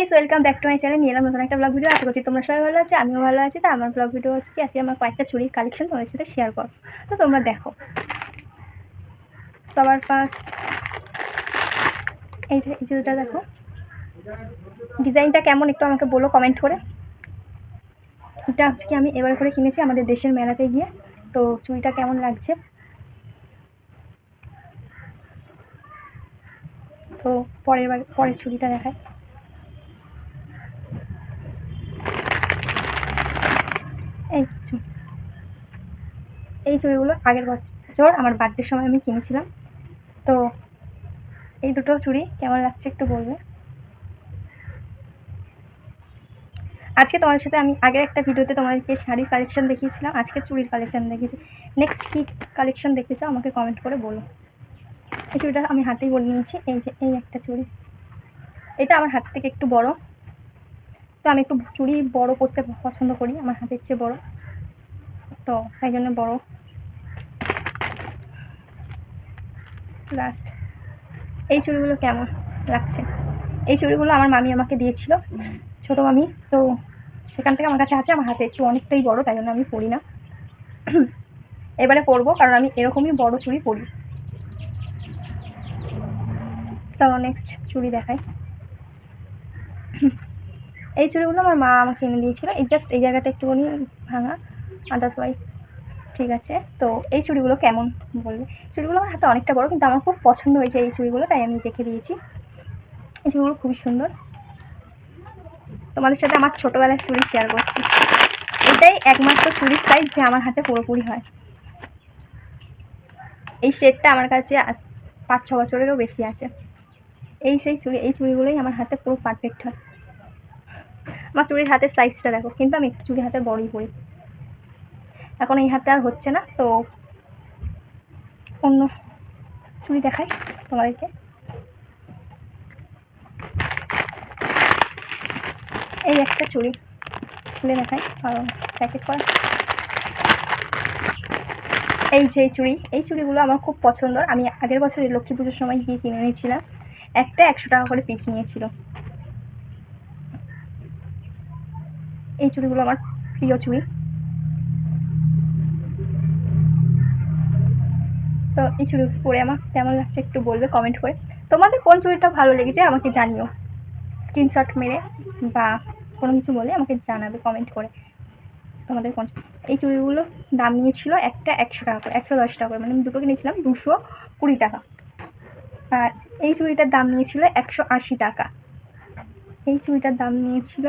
Guys welcome back to my channel নিয়ে এলাম নতুন একটা ব্লগ ভিডিও আশা করছি তোমরা সবাই ভালো আছে, আমিও ভালো আছি। তা আমার ব্লগ ভিডিও হচ্ছে কি, আজকে আমার কয়েকটা চুরির কালেকশন তোমাদের সাথে শেয়ার করো তো তোমরা দেখো। সবার ফার্স্ট এই এই দেখো। ডিজাইনটা কেমন একটু আমাকে বলো কমেন্ট করে। এটা হচ্ছে কি, আমি এবার করে কিনেছি আমাদের দেশের মেলাতে গিয়ে। তো চুড়িটা কেমন লাগছে? তো পরের বার, পরের চুড়িটা দেখায় এই চুড়ি এই চুড়িগুলো আগের বছর আমার বার্থডের সময় আমি কিনেছিলাম। তো এই দুটো চুড়ি কেমন লাগছে একটু বলবে? আজকে তোমাদের সাথে আমি আগের একটা ভিডিওতে তোমাদেরকে শাড়ির কালেকশন দেখিয়েছিলাম, আজকে চুড়ির কালেকশন দেখিয়েছি নেক্সট কী কালেকশন দেখতে চাও আমাকে কমেন্ট করে বলো। এই চুড়িটা আমি হাতেই বলে নিয়েছি, এই যে এই একটা চুড়ি। এটা আমার হাত থেকে একটু বড়। তো আমি একটু চুড়ি বড় করতে পছন্দ করি, আমার হাতের চেয়ে বড়। তো তাই জন্য বড়। লাস্ট এই চুড়িগুলো কেমন লাগছে? এই চুড়িগুলো আমার মামি আমাকে দিয়েছিল, ছোটো মামি। তো সেখান থেকে আমার কাছে আছে, আমার হাতে একটু অনেকটাই বড়, তাই জন্য আমি পরি না। এবারে পরবো, কারণ আমি এরকমই বড় চুড়ি পরি। তো নেক্সট চুড়ি দেখাই। এই চুড়িগুলো আমার মা আমাকে এনে দিয়েছিল, এই জাস্ট এই জায়গাটা একটুখানি ভাঙা আদার্স ওয়াই ঠিক আছে? তো এই চুড়িগুলো কেমন বলবে? চুড়িগুলো আমার হাতে অনেকটা বড়, কিন্তু আমার খুব পছন্দ হয়েছে এই চুড়িগুলো, তাই আমি রেখে দিয়েছি। এই চুড়িগুলো খুবই সুন্দর। তোমাদের সাথে আমার ছোটোবেলার চুড়ি শেয়ার করছি। এটাই একমাত্র চুড়ির সাইজ যে আমার হাতে পুরোপুরি হয়। এই সেটটা আমার কাছে পাঁচ ছ বছরেরও বেশি আছে। এই সেই চুড়ি, এই চুড়িগুলোই আমার হাতে পুরো পারফেক্ট হয়। আমার চুড়ির হাতের সাইজটা দেখো, কিন্তু আমি একটু চুড়ি হাতে বড়ই পরি। এখন এই হাতে আর হচ্ছে না, তো অন্য চুড়ি দেখাই তোমাদেরকে। এই একটা চুড়ি খুলে দেখাই, কারণ প্যাকেট করা। এই যে চুড়ি, এই চুড়িগুলো আমার খুব পছন্দর আমি আগের বছর লক্ষ্মী পুজোর সময় গিয়ে কিনে নিয়েছিলাম একটা একশো টাকা করে পিস নিয়েছিল। এই চুড়িগুলো আমার প্রিয় চুড়ি। তো এই চুড়ি পরে আমার কেমন লাগছে একটু বলবে কমেন্ট করে। তোমাদের কোন চুড়িটা ভালো লেগেছে আমাকে জানিও। স্ক্রিনশট মেরে বা কোনো কিছু বলে আমাকে জানাবে কমেন্ট করে। তোমাদের কোন এই চুড়িগুলো দাম নিয়েছিল একটা একশো টাকা করে, একশো দশ টাকা করে মানে আমি দুটো কিনেছিলাম, দুশো কুড়ি টাকা। আর এই চুড়িটার দাম নিয়েছিল একশো আশি টাকা। এই চুড়িটার দাম নিয়েছিল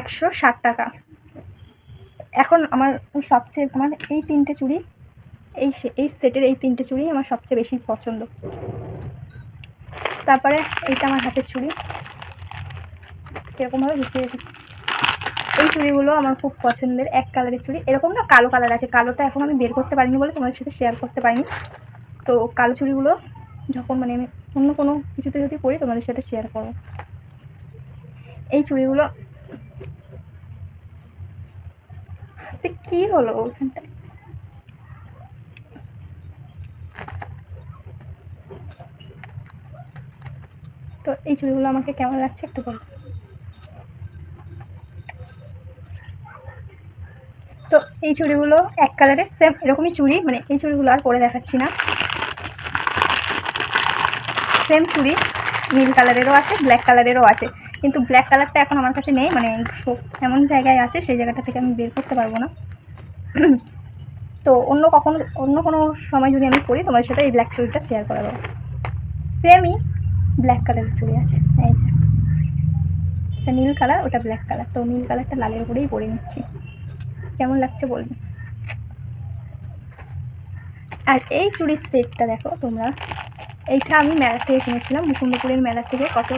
একশো ষাট টাকা। এখন আমার সবচেয়ে আমার এই তিনটে চুড়ি এই এই সেটের এই তিনটে চুড়ি আমার সবচেয়ে বেশি পছন্দ। তারপরে এইটা আমার হাতের চুড়ি। এরকমভাবে গুছিয়ে রেখেছি এই চুড়িগুলো আমার খুব পছন্দের, এক কালারের চুড়ি। এরকম না, কালো কালার আছে। কালোটা এখন আমি বের করতে পারিনি বলে তোমাদের সাথে শেয়ার করতে পারিনি। তো কালো চুড়িগুলো যখন মানে আমি অন্য কোনো কিছুতে যদি পড়ি তোমাদের সাথে শেয়ার করো এই চুড়িগুলো কী হলো ওখানটায়? তো এই চুড়িগুলো আমাকে কেমন লাগছে একটু বলো। তো এই চুড়িগুলো এক কালারের সেম এরকমই চুড়ি মানে এই চুড়িগুলো আর পরে দেখাচ্ছি না। সেম চুড়ি, নীল কালারেরও আছে ব্ল্যাক কালারেরও আছে। কিন্তু ব্ল্যাক কালারটা এখন আমার কাছে নেই মানে এমন জায়গায় আছে, সেই জায়গাটা থেকে আমি বের করতে পারব না। তো অন্য কখনো, অন্য কোনো সময় যদি আমি করি, তোমাদের সাথে এই ব্ল্যাক চুড়িটা শেয়ার করে দেবো সেমই ব্ল্যাক কালারের চুড়ি আছে, এই যে। এটা নীল কালার ওটা ব্ল্যাক কালার তো নীল কালারটা লালের উপরেই পরে নিচ্ছি। কেমন লাগছে বলবে? আর এই চুড়ির সেটটা দেখো তোমরা। এইটা আমি মেলা থেকে কিনেছিলাম, মুকুন্দপুরের মেলা থেকে। কত?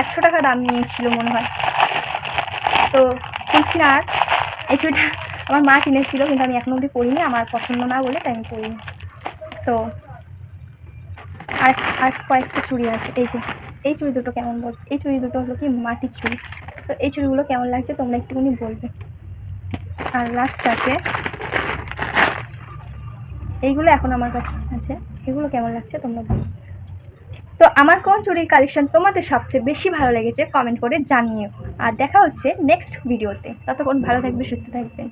একশো টাকা দাম নিয়েছিল মনে হয়। তো কিনছি না আর। এই চুড়িটা আমার মা কিনেছিল, কিন্তু আমি এখনও অবধি পরিনি। আমার পছন্দ না বলে তাই আমি পরিনি। তো আর আর কয়েকটা চুড়ি আছে, এই যে, এই চুড়ি দুটো কেমন বল, এই চুড়ি দুটো হলো কি মাটির চুড়ি। তো এই চুড়িগুলো কেমন লাগছে তোমরা একটুখানি বলবে। আর লাস্ট আছে, এইগুলো এখন আমার কাছে আছে, এগুলো কেমন লাগছে তোমরা বলো। তো আমার কোন চুরির কালেকশন তোমাদের সবচেয়ে বেশি ভালো লেগেছে কমেন্ট করে জানিও। আর দেখা হচ্ছে নেক্সট ভিডিওতে ততক্ষণ ভালো থাকবে, সুস্থ থাকবেন